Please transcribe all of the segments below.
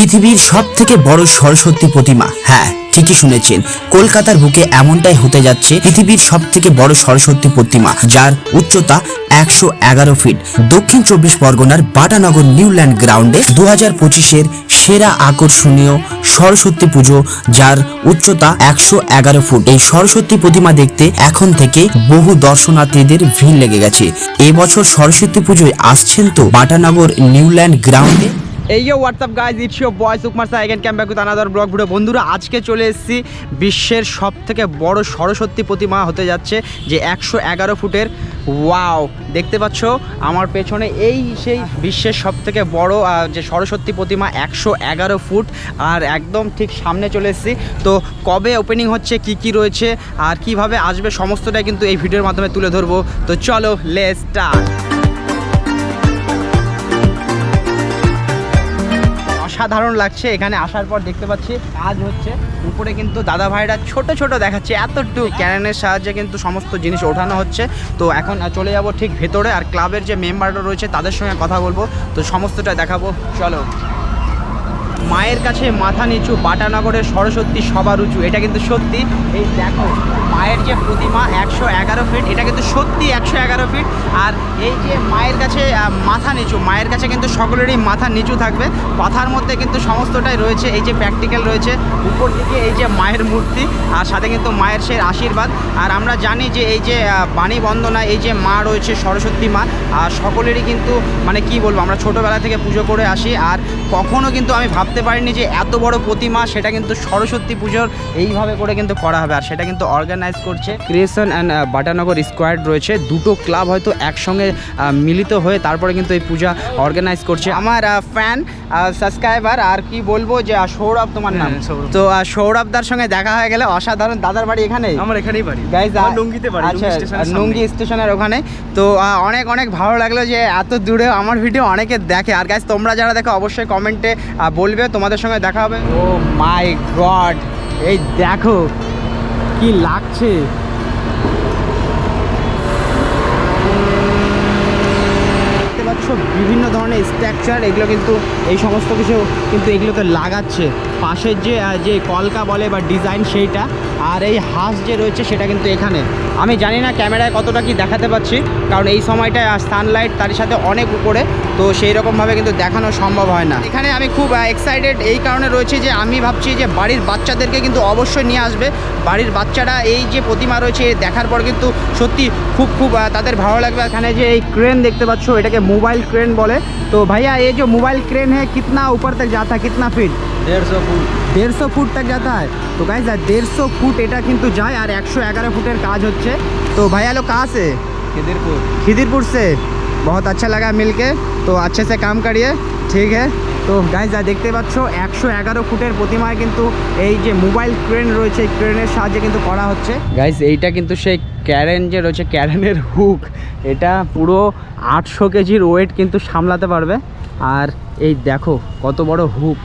পৃথিবীর সব থেকে বড় সরস্বতী প্রতিমা। হ্যাঁ ঠিকই শুনেছেন। কলকাতার বুকে এমনটাই হতে যাচ্ছে, পৃথিবীর সব থেকে বড় সরস্বতী প্রতিমা, যার উচ্চতা একশো এগারো ফিট। দক্ষিণ চব্বিশ পরগনার বাটানগর নিউল্যান্ড গ্রাউন্ডে দু হাজার পঁচিশের সেরা আকর্ষণীয় সরস্বতী পুজো, যার উচ্চতা একশো এগারো ফুট। এই সরস্বতী প্রতিমা দেখতে এখন থেকে বহু দর্শনার্থীদের ভিড় লেগে গেছে। এবছর সরস্বতী পুজোয় আসছেন তো বাটানগর নিউল্যান্ড গ্রাউন্ডে? এই যে what's up guys it's your boy Sukumar Saha again come back with another vlog video বন্ধুরা, আজকে চলে এসেছি বিশ্বের সব থেকে বড় সরস্বতী প্রতিমা হতে যাচ্ছে যে একশো এগারো ফুটের। ওয়াও দেখতে পাচ্ছ, আমার পেছনে এই সেই বিশ্বের সব থেকে বড় যে সরস্বতী প্রতিমা একশো এগারো ফুট। আর একদম ঠিক সামনে চলে এসেছি। তো কবে ওপেনিং হচ্ছে, কি কি রয়েছে, আর কীভাবে আসবে, সমস্তটাই কিন্তু এই ভিডিওর মাধ্যমে তুলে ধরবো। তো চলো লেস অসাধারণ লাগছে। এখানে আসার পর দেখতে পাচ্ছি, কাজ হচ্ছে। উপরে কিন্তু দাদা ভাইরা ছোট ছোট দেখাচ্ছে, এতটুকু। ক্যারেনের সাহায্যে কিন্তু সমস্ত জিনিস ওঠানো হচ্ছে। তো এখন চলে যাব ঠিক ভেতরে, আর ক্লাবের যে মেম্বাররা রয়েছে, তাদের সঙ্গে কথা বলব। তো সমস্তটা দেখাবো, চলো। মায়ের কাছে মাথা নিচু, বাটানগরের সরস্বতী সবার উঁচু। এটা কিন্তু সত্যি। এই দেখো মায়ের যে প্রতিমা একশো এগারো ফিট এটা কিন্তু সত্যি একশো এগারো ফিট আর এই যে মায়ের কাছে মাথা নিচু, মায়ের কাছে কিন্তু সকলেরই মাথা নিচু থাকবে। কথার মধ্যে কিন্তু সমস্তটাই রয়েছে, এই যে প্র্যাকটিক্যাল রয়েছে। উপর দিকে এই যে মায়ের মূর্তি, আর সাথে কিন্তু মায়ের সে আশীর্বাদ। আর আমরা জানি যে এই যে বাণী বন্দনা এই যে মা রয়েছে, সরস্বতী মা, আর সকলেরই কিন্তু মানে কি বলব, আমরা ছোটোবেলা থেকে পুজো করে আসি। আর কখনো কিন্তু আমি ভাবতে পারিনি যে এত বড় প্রতিমা, সেটা কিন্তু সরস্বতী পুজোর এইভাবে করে কিন্তু করা হবে। আর সেটা কিন্তু অর্গানাইজ করছে। ক্রিয়েশন অ্যান্ড বাটানগর স্কোয়াড রয়েছে। দুটো ক্লাব হয়তো একসঙ্গে মিলিত হয়ে তারপরে কিন্তু এই পূজা অর্গানাইজ করছে। আমার ফ্যান সাবস্ক্রাইবার আর কি বলব যে সৌরভ তোমার নাম। হ্যাঁ, সৌরভ। তো সৌরভদার সঙ্গে দেখা হয়ে গেলে অসাধারণ। দাদার বাড়ি এখানে আমার এখানেই বাড়ি। গাইজ লুঙ্গিতে বাড়ি আচ্ছা। লুঙ্গি স্টেশনের ওখানে। তো অনেক অনেক ভালো লাগল যে এত দূরে আমার ভিডিও অনেকে দেখে। আর গাইজ তোমরা যারা দেখো অবশ্যই কমেন্টে বলবে। তোমাদের সঙ্গে দেখা হবে। ও মাই গড এই দেখো কি লাগছে? দেখতে বিভিন্ন ধরনের স্ট্রাকচার এগুলো কিন্তু এই সমস্ত কিছু কিন্তু এগুলোকে লাগাচ্ছে। পাশের যে যে কলকা বলে বা ডিজাইন সেইটা আর এই হাঁস যে রয়েছে সেটা কিন্তু এখানে। আমি জানি না ক্যামেরায় কতটা কি দেখাতে পাচ্ছি, কারণ এই সময়টায় সানলাইট তার সাথে অনেক উপরে, তো সেই রকমভাবে কিন্তু দেখানো সম্ভব হয় না। এখানে আমি খুব এক্সাইটেড এই কারণে রয়েছে যে আমি ভাবছি যে বাড়ির বাচ্চাদেরকে কিন্তু অবশ্যই নিয়ে আসবে। বাড়ির বাচ্চারা এই যে প্রতিমা রয়েছে দেখার পর কিন্তু সত্যি খুব খুব তাদের ভালো লাগবে। এখানে যে এই ক্রেন দেখতে পাচ্ছ, এটাকে মোবাইল ক্রেন বলে। তো ভাইয়া, এই যে মোবাইল ক্রেন হ্যাঁ কিতনা উপর তক যা কিতনা ফিট দেড়শো ফুট। দেড়শো ফুট তক হয়। তো গাইজ আর দেড়শো ফুট এটা কিন্তু যায় আর একশো এগারো ফুটের কাজ হচ্ছে। তো ভাই আলো কাহা সে? খিদিরপুর। সে। বহুত আচ্ছা লাগা মিলকে। তো আচ্ছে সে কাম से ঠিক হ্যাঁ তো গাইজ যা দেখতে পাচ্ছ একশো এগারো ফুটের প্রতিমায় কিন্তু এই যে মোবাইল ক্রেন রয়েছে এই ক্রেনের সাহায্যে কিন্তু করা হচ্ছে। গাইজ এইটা কিন্তু সেই ক্যারেন যে রয়েছে ক্যারেনের হুক এটা পুরো আটশো কেজির ওয়েট কিন্তু সামলাতে পারবে। আর এই দেখো কত বড় হুক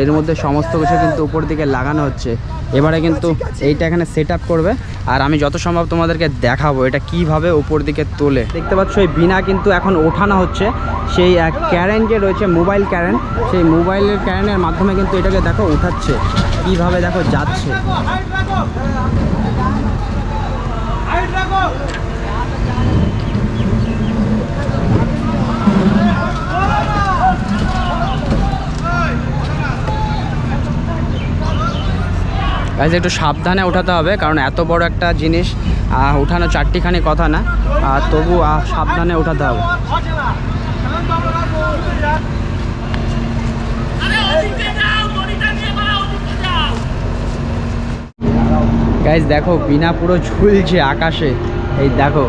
এর মধ্যে সমস্ত কিছু কিন্তু উপর দিকে লাগানো হচ্ছে। এবারে কিন্তু এইটা এখানে সেট করবে। আর আমি যত সম্ভব তোমাদেরকে দেখাবো এটা কীভাবে উপর দিকে তোলে। দেখতে পাচ্ছ, এই বিনা কিন্তু এখন ওঠানো হচ্ছে। সেই ক্যারেন যে রয়েছে মোবাইল ক্যারেন সেই মোবাইলের ক্যারেনের মাধ্যমে কিন্তু এটাকে দেখো উঠাচ্ছে কীভাবে দেখো যাচ্ছে। গাইজ একটু সাবধানে ওঠাতে হবে, কারণ এত বড় একটা জিনিস উঠানো চারটিখানি কথা না। আর তবু সাবধানে ওঠাতে হবে। গাইজ দেখো, বিনা পুরো ঝুলছে আকাশে। এই দেখো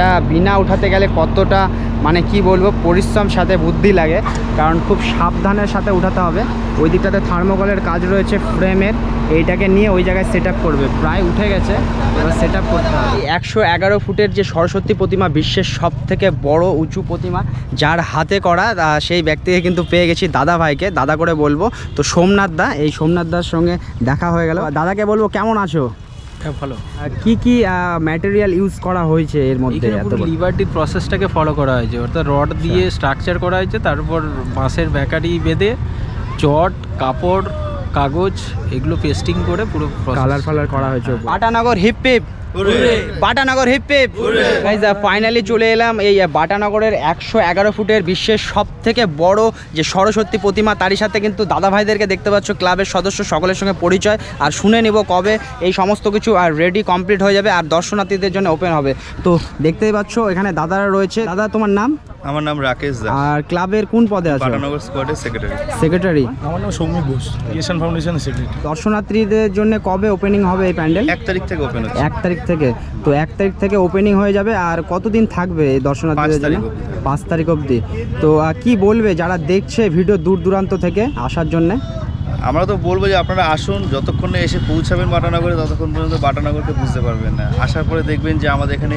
এটা বিনা উঠাতে গেলে কতটা মানে কি বলব, পরিশ্রম সাথে বুদ্ধি লাগে। কারণ খুব সাবধানের সাথে উঠাতে হবে। ওই দিকটাতে থার্মোকলের কাজ রয়েছে ফ্রেমের এইটাকে নিয়ে ওই জায়গায় সেট করবে। প্রায় উঠে গেছে। এবার সেট আপ করতে হবে। একশো এগারো ফুটের যে সরস্বতী প্রতিমা, বিশ্বের সব থেকে বড় উঁচু প্রতিমা, যার হাতে করা সেই ব্যক্তিকে কিন্তু পেয়ে গেছি দাদা ভাইকে। দাদা করে বলব, তো সোমনাথ দা, এই সোমনাথ দার সঙ্গে দেখা হয়ে গেল। দাদাকে বলব, কেমন আছো? ভালো। আর কি কি ম্যাটেরিয়াল ইউজ করা হয়েছে এর মধ্যে এত পুরো প্রসেসটাকে ফলো করা হয়েছে। অর্থাৎ রড দিয়ে স্ট্রাকচার করা হয়েছে তারপর বাঁশের ব্যাকারি বেঁধে চট কাপড় কাগজ এগুলো পেস্টিং করে পুরো কালার ফালার করা হয়েছে Batanagar hip hip Batanagar hip finally চলে এলাম এই বাটানগরের একশো এগারো ফুটের বিশ্বের সব থেকে বড় যে সরস্বতী প্রতিমা তারই সাথে কিন্তু দাদা ভাইদেরকে দেখতে পাচ্ছ ক্লাবের সদস্য সকলের সঙ্গে পরিচয়। আর শুনে নিব কবে এই সমস্ত কিছু আর রেডি কমপ্লিট হয়ে যাবে আর দর্শনার্থীদের জন্য ওপেন হবে। তো দেখতেই পাচ্ছ এখানে দাদারা রয়েছে। দাদা তোমার নাম? আমার নাম রাকেশ দা। আর ক্লাবের কোন পদে আছে? পাটানগর স্কোয়াডের সেক্রেটারি সেক্রেটারি আমার নাম সৌমিক ঘোষ ইয়েশন ফাউন্ডেশন সেক্রেটারি দর্শনার্থীদের জন্য কবে ওপেনিং হবে এই প্যান্ডেল? এক তারিখ থেকে ওপেন হচ্ছে। এক তারিখ থেকে। তো এক তারিখ থেকে ওপেনিং হয়ে যাবে আর কতদিন থাকবে এই দর্শনার্থীদের তারিখ জন্য? পাঁচ তারিখ অবধি। তো কি বলবে যারা দেখছে ভিডিও দূর দূরান্ত থেকে আসার জন্য? আমরা তো বলব যে আপনারা আসুন যতক্ষণ এসে পৌঁছাবেন বাটানগরে ততক্ষণ পর্যন্ত বাটানগরকে বুঝতে পারবেন না। আসার পরে দেখবেন যে আমাদের এখানে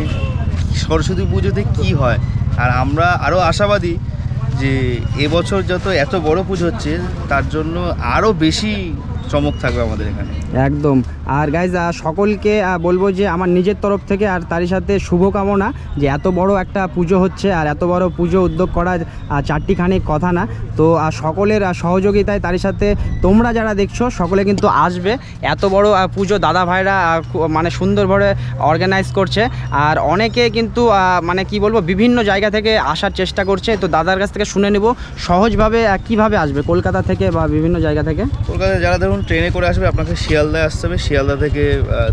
সরস্বতী পুজোতে কি হয়। আর আমরা আরও আশাবাদী যে এবছর যত এত বড় পুজো হচ্ছে তার জন্য আরও বেশি চমক থাকবে আমাদের এখানে। একদম। আর গাইজ সকলকে বলব যে আমার নিজের তরফ থেকে আর তারই সাথে শুভকামনা যে এত বড় একটা পুজো হচ্ছে আর এত বড় পুজো উদ্যোগ করা চারটিখানি কথা না। তো সকলের সহযোগিতায় তারই সাথে তোমরা যারা দেখছ সকলে কিন্তু আসবে। এত বড় পুজো দাদা ভাইরা মানে সুন্দরভাবে অর্গানাইজ করছে। আর অনেকে কিন্তু মানে কি বলব বিভিন্ন জায়গা থেকে আসার চেষ্টা করছে। তো দাদার কাছ থেকে শুনে নেব। সহজভাবে কীভাবে আসবে? কলকাতা থেকে বা বিভিন্ন জায়গা থেকে? কলকাতায় যারা ধরুন ট্রেনে করে আসবে আপনাকে শিয়ালদায় আসতে হবে। শিয়ালদা থেকে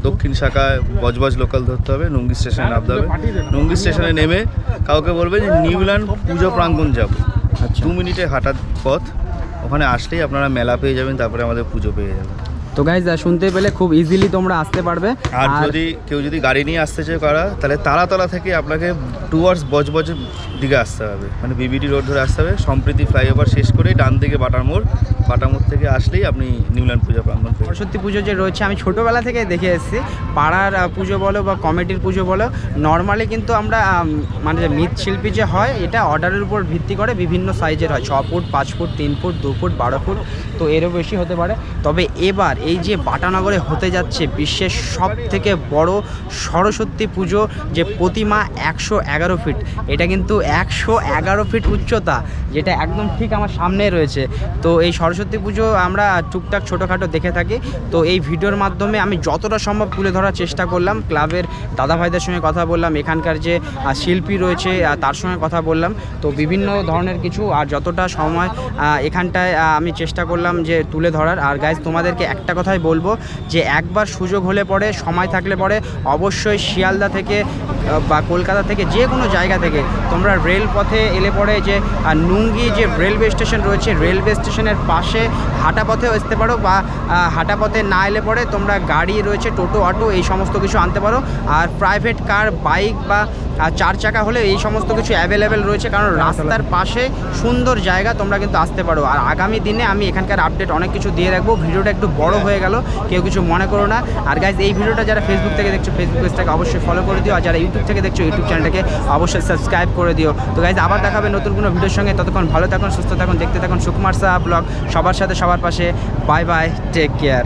দক্ষিণ শাখায় বজবজ লোকাল ধরতে হবে নুঙ্গি স্টেশনে নামতে হবে। নুঙ্গি স্টেশনে নেমে কাউকে বলবে যে নিউল্যান্ড পুজো প্রাঙ্গণ যাব। আচ্ছা। দু মিনিটে হাঁটার পথ। ওখানে আসলেই আপনারা মেলা পেয়ে যাবেন তারপরে আমাদের পুজো পেয়ে যাবেন। তো গাইজ শুনতে পেলে খুব ইজিলি তোমরা আসতে পারবে। আর যদি কেউ যদি গাড়ি নিয়ে আসতে চায় করা তাহলে তারাতলা থেকে আপনাকে টুয়ার্ডস বজবজের দিকে আসতে হবে। মানে বিবিডি রোড ধরে আসতে হবে। সম্প্রীতি ফ্লাইওভার শেষ করে ডান দিকে বাটার মোড়। থেকে আসলেই আপনি নিউল্যান্ড পুজো প্রাঙ্গণ পেয়ে সরস্বতী পুজো যে রয়েছে আমি ছোটোবেলা থেকে দেখে এসেছি। পাড়ার পুজো বলো বা কমিটির পুজো বলো নর্মালি কিন্তু আমরা মানে যে মৃৎশিল্পী যে হয় এটা অর্ডারের উপর ভিত্তি করে বিভিন্ন সাইজের হয়। ছ ফুট পাঁচ ফুট তিন ফুট দু ফুট বারো ফুট তো এরও বেশি হতে পারে। তবে এবার এই যে বাটানগরে হতে যাচ্ছে বিশ্বের সব থেকে বড় সরস্বতী পুজো যে প্রতিমা একশো এগারো ফিট। এটা কিন্তু একশো এগারো ফিট উচ্চতা, যেটা একদম ঠিক আমার সামনে রয়েছে। তো এই সরস্বতী পুজো আমরা টুকটাক ছোটোখাটো দেখে থাকি। তো এই ভিডিওর মাধ্যমে আমি যতটা সম্ভব তুলে ধরার চেষ্টা করলাম। ক্লাবের দাদা ভাইদের সঙ্গে কথা বললাম, এখানকার যে শিল্পী রয়েছে তার সঙ্গে কথা বললাম। তো বিভিন্ন ধরনের কিছু, আর যতটা সময় এখানটায় আমি চেষ্টা করলাম যে তুলে ধরার। আর গাইজ তোমাদেরকে একটা কথাই বলব যে একবার সুযোগ হলে পরে সময় থাকলে পরে অবশ্যই শিয়ালদা থেকে বা কলকাতা থেকে যে কোনো জায়গা থেকে তোমরা রেল পথে এলে পরে যে নুঙ্গি যে রেলওয়ে স্টেশন রয়েছে রেলওয়ে স্টেশনের পাশে হাঁটা পথেও আসতে পারো বা আহ, হাঁটা পথে না এলে পরে তোমরা গাড়ি রয়েছে টোটো অটো এই সমস্ত কিছু আনতে পারো। আর প্রাইভেট কার বাইক বা আহ, চার চাকা হলে এই সমস্ত কিছু অ্যাভেলেবেল রয়েছে কারণ রাস্তার পাশে সুন্দর জায়গা তোমরা কিন্তু আসতে পারো। আর আগামী দিনে আমি এখানকার আপডেট অনেক কিছু দিয়ে রাখব। ভিডিওটা একটু বড় হয়ে। গেল কেউ কিছু মনে করো না। আর গাইজ এই ভিডিওটা যারা ফেসবুক থেকে দেখছ ফেসবুক পেজটাকে অবশ্যই ফলো করে দিও। আর যারা ইউটিউব থেকে দেখছ ইউটিউব চ্যানেলটাকে অবশ্যই সাবস্ক্রাইব করে দিও। তো গাইজ আবার দেখাবে নতুন কোনো ভিডিওর সঙ্গে। ততক্ষণ ভালো থাকুন সুস্থ থাকুন দেখতে থাকুন সুকুমার সাহা ব্লগ। সবার সাথে সবার পাশে। Bye bye take care